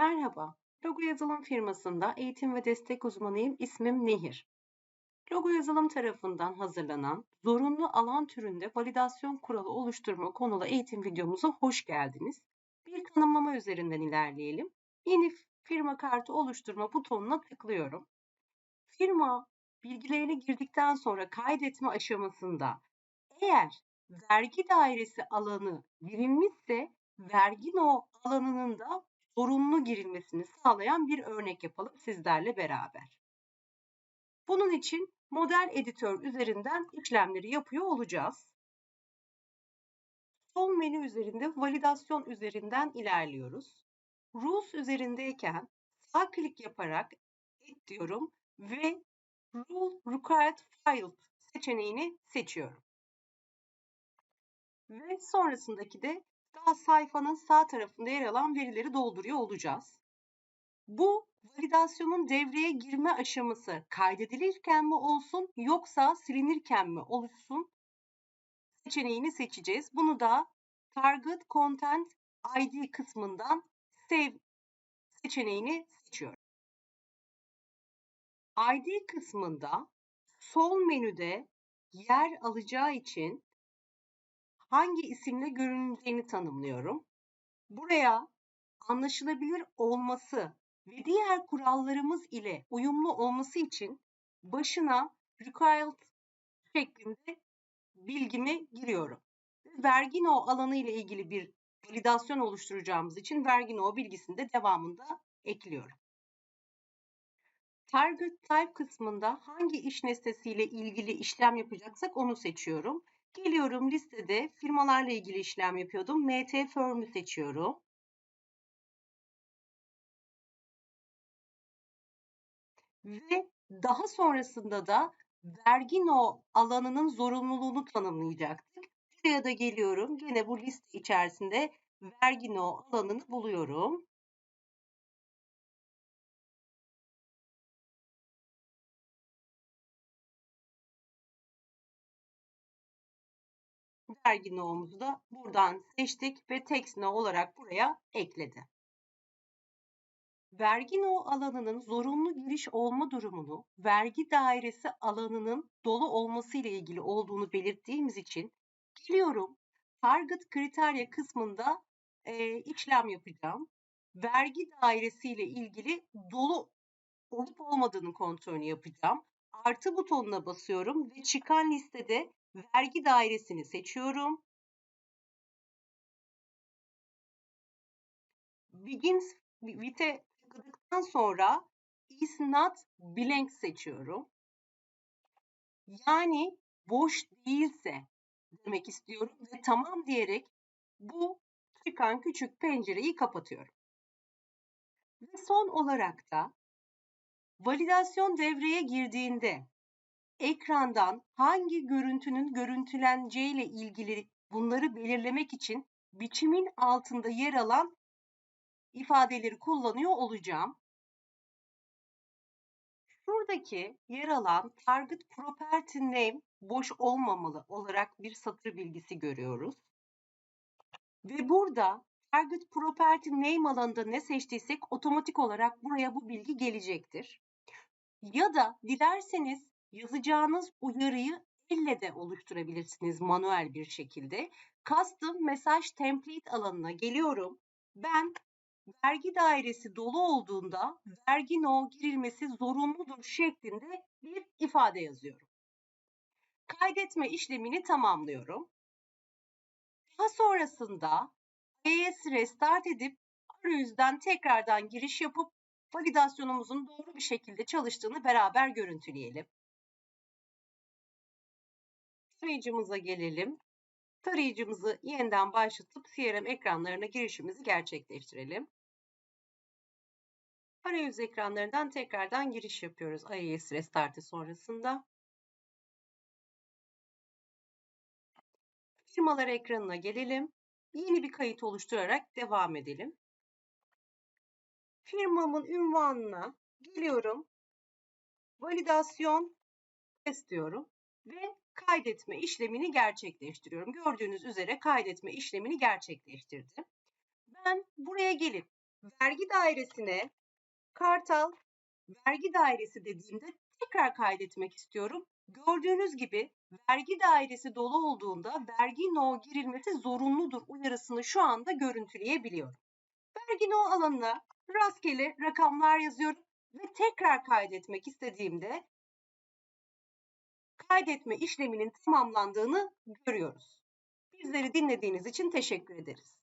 Merhaba, Logo Yazılım firmasında eğitim ve destek uzmanıyım. İsmim Nehir. Logo Yazılım tarafından hazırlanan zorunlu alan türünde validasyon kuralı oluşturma konulu eğitim videomuza hoş geldiniz. Bir tanımlama üzerinden ilerleyelim. Yeni firma kartı oluşturma butonuna tıklıyorum. Firma bilgilerini girdikten sonra kaydetme aşamasında eğer vergi dairesi alanı girilmişse vergi no alanının da zorunlu girilmesini sağlayan bir örnek yapalım sizlerle beraber. Bunun için model editör üzerinden işlemleri yapıyor olacağız. Sol menü üzerinde validasyon üzerinden ilerliyoruz. Rules üzerindeyken sağ klik yaparak et diyorum ve Rule Required Field seçeneğini seçiyorum. Ve sonrasındaki de daha sayfanın sağ tarafında yer alan verileri dolduruyor olacağız. Bu validasyonun devreye girme aşaması kaydedilirken mi olsun yoksa silinirken mi olsun seçeneğini seçeceğiz. Bunu da Target Content ID kısmından Save seçeneğini seçiyorum. ID kısmında sol menüde yer alacağı için hangi isimle görüneceğini tanımlıyorum. Buraya anlaşılabilir olması ve diğer kurallarımız ile uyumlu olması için başına required şeklinde bilgimi giriyorum. Vergino alanı ile ilgili bir validasyon oluşturacağımız için Vergino bilgisini de devamında ekliyorum. Target Type kısmında hangi iş nesnesiyle ilgili işlem yapacaksak onu seçiyorum. Geliyorum listede firmalarla ilgili işlem yapıyordum. MT Firm'ü seçiyorum. Ve daha sonrasında da vergi no alanının zorunluluğunu tanımlayacaktık. Buraya da geliyorum. Yine bu liste içerisinde vergi no alanını buluyorum. Vergi no'umuzu da buradan seçtik ve text no olarak buraya ekledi. Vergi no alanının zorunlu giriş olma durumunu vergi dairesi alanının dolu olması ile ilgili olduğunu belirttiğimiz için geliyorum target kriterya kısmında e, işlem yapacağım. Vergi dairesi ile ilgili dolu olup olmadığını kontrolünü yapacağım. Artı butonuna basıyorum ve çıkan listede vergi dairesini seçiyorum. Begins with'e tıkladıktan sonra is not blank seçiyorum. Yani boş değilse demek istiyorum ve tamam diyerek bu çıkan küçük pencereyi kapatıyorum. Ve son olarak da validasyon devreye girdiğinde ekrandan hangi görüntünün görüntüleneceği ile ilgili bunları belirlemek için biçimin altında yer alan ifadeleri kullanıyor olacağım. Şuradaki yer alan target property name boş olmamalı olarak bir satır bilgisi görüyoruz. Ve burada target property name alanında ne seçtiysek otomatik olarak buraya bu bilgi gelecektir. Ya da dilerseniz yazacağınız uyarıyı elle de oluşturabilirsiniz manuel bir şekilde. Custom Message Template alanına geliyorum. Ben vergi dairesi dolu olduğunda vergi no girilmesi zorunludur şeklinde bir ifade yazıyorum. Kaydetme işlemini tamamlıyorum. Daha sonrasında AES restart edip arayüzden tekrardan giriş yapıp validasyonumuzun doğru bir şekilde çalıştığını beraber görüntüleyelim. Tarayıcımıza gelelim. Tarayıcımızı yeniden başlatıp CRM ekranlarına girişimizi gerçekleştirelim. Arayüz ekranlarından tekrardan giriş yapıyoruz IIS restartı sonrasında. Firmalar ekranına gelelim. Yeni bir kayıt oluşturarak devam edelim. Firmamın ünvanına geliyorum. Validasyon test diyorum ve kaydetme işlemini gerçekleştiriyorum. Gördüğünüz üzere kaydetme işlemini gerçekleştirdim. Ben buraya gelip vergi dairesine Kartal vergi dairesi dediğimde tekrar kaydetmek istiyorum. Gördüğünüz gibi vergi dairesi dolu olduğunda vergi no girilmesi zorunludur uyarısını şu anda görüntüleyebiliyorum. Vergi no alanına rastgele rakamlar yazıyorum ve tekrar kaydetmek istediğimde kaydetme işleminin tamamlandığını görüyoruz. Bizleri dinlediğiniz için teşekkür ederiz.